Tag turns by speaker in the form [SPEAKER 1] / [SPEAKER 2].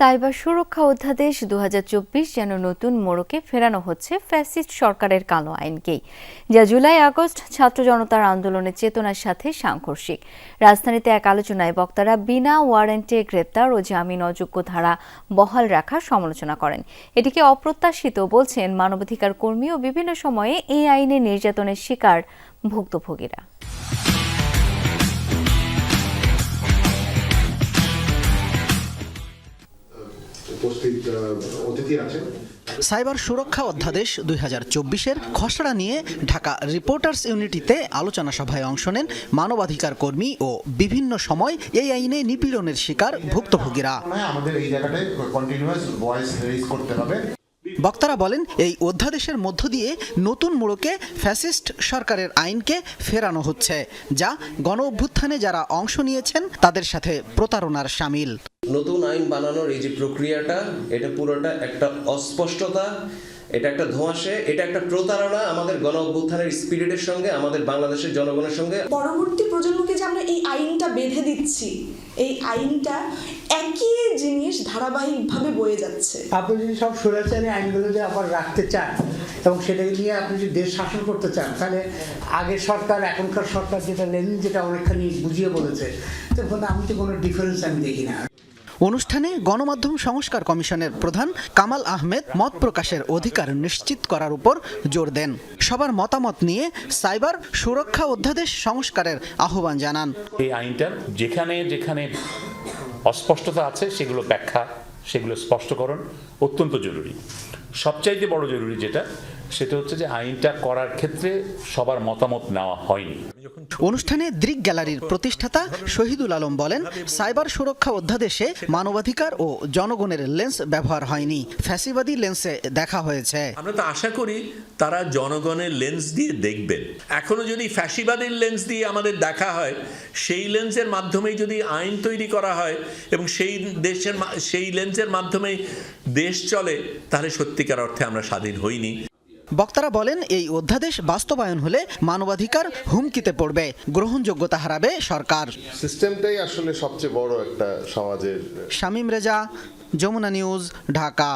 [SPEAKER 1] Cyber সুরক্ষা অধ্যাদেশ দুহাজার চব্বিশ যেন নতুন মোড়কে ফেরানো হচ্ছে ফ্যাসিস্ট সরকারের কালো আইনকেই। যা জুলাই আগস্ট ছাত্র জনতার আন্দোলনের চেতনার সাথে সাংঘর্ষিক। রাজধানীতে এক আলোচনায় বক্তারা বিনা ওয়ারেন্টে গ্রেপ্তার ও জামিন অযোগ্য ধারা বহাল রাখার সমালোচনা করেন। এটিকে অপ্রত্যাশিত বলছেন মানবাধিকার কর্মী ও বিভিন্ন সময়ে এই আইনে নির্যাতনের শিকার ভুক্তভোগীরা।
[SPEAKER 2] উপস্থিত অতিথি আছেন।
[SPEAKER 3] সাইবার সুরক্ষা অধ্যাদেশ দুই হাজার চব্বিশের খসড়া নিয়ে ঢাকা রিপোর্টার্স ইউনিটিতে আলোচনা সভায় অংশ নেন মানবাধিকার কর্মী ও বিভিন্ন সময় এই আইনে নিপীড়নের শিকার ভুক্তভোগীরা।
[SPEAKER 2] আমাদের এই জায়গাটায় কন্টিনিউয়াস ভয়েস রেজ করতে হবে।
[SPEAKER 3] বক্তারা বলেন এই অধ্যাদেশের মধ্য দিয়ে নতুন মোড়কে ফ্যাসিস্ট সরকারের আইনকে ফেরানো হচ্ছে যা গণ অভ্যুত্থানে যারা অংশ নিয়েছেন তাদের সাথে প্রতারণার সামিল।
[SPEAKER 4] নতুন আইন বানানোর এই যে প্রক্রিয়াটা এটা পুরোটা একটা অস্পষ্টতা এটা একটা ধোঁয়াশে এটা একটা প্রতারণা আমাদের গণ অভ্যুত্থানের স্পিরিটের সঙ্গে আমাদের বাংলাদেশের জনগণের সঙ্গে।
[SPEAKER 5] পরবর্তী প্রজন্মকে যে আমরা এই আইনটা বেঁধে দিচ্ছি এই আইনটা একই জিনিস ধারাবাহিকভাবে বয়ে যাচ্ছে।
[SPEAKER 6] আপনি যদি সব স্বৈরাচারী আইনগুলো যে আবার রাখতে চান এবং সেটাকে নিয়ে আপনি যদি দেশ শাসন করতে চান তাহলে আগের সরকার এখনকার সরকার যেটা লেনিন যেটা অনেকখানি বুঝিয়ে বলেছে তো আমি তো কোনো ডিফারেন্স আমি দেখি না।
[SPEAKER 3] অনুষ্ঠানে গণমাধ্যম সংস্কার কমিশনের প্রধান কামাল আহমেদ মত প্রকাশের অধিকার নিশ্চিত করার উপর জোর দেন। সবার মতামত নিয়ে সাইবার সুরক্ষা অধ্যাদেশ সংস্কারের আহ্বান জানান।
[SPEAKER 7] এই আইনটা যেখানে যেখানে অস্পষ্টতা আছে, সেগুলো ব্যাখ্যা, সেগুলো স্পষ্টকরণ অত্যন্ত জরুরি। সবচাইতে বড় জরুরি যেটা সেটা হচ্ছে যে আইনটা করার ক্ষেত্রে সবার মতামত নেওয়া হয়নি।
[SPEAKER 3] অনুষ্ঠানে দৃক গ্যালারির প্রতিষ্ঠাতা শহীদুল আলম বলেন সাইবার সুরক্ষা অধ্যাদেশে মানবাধিকার ও জনগণের লেন্স ব্যবহার হয়নি। ফ্যাসিবাদী লেন্সে দেখা হয়েছে।
[SPEAKER 8] আমরা তো আশা করি তারা জনগণের লেন্স দিয়ে দেখবেন। এখনও যদি ফ্যাসিবাদের লেন্স দিয়ে আমাদের দেখা হয় সেই লেন্সের মাধ্যমেই যদি আইন তৈরি করা হয় এবং সেই দেশের মা- সেই লেন্সের মাধ্যমেই দেশ চলে তাহলে সত্যিকার অর্থে আমরা স্বাধীন হইনি।
[SPEAKER 3] বক্তারা বলেন এই অধ্যাদেশ বাস্তবায়ন হলে মানবাধিকার হুমকিতে পড়বে গ্রহণযোগ্যতা হারাবে সরকার।
[SPEAKER 9] সিস্টেমটাই আসলে সবচেয়ে বড় একটা সমাজের
[SPEAKER 3] শামীম রেজা যমুনা নিউজ ঢাকা।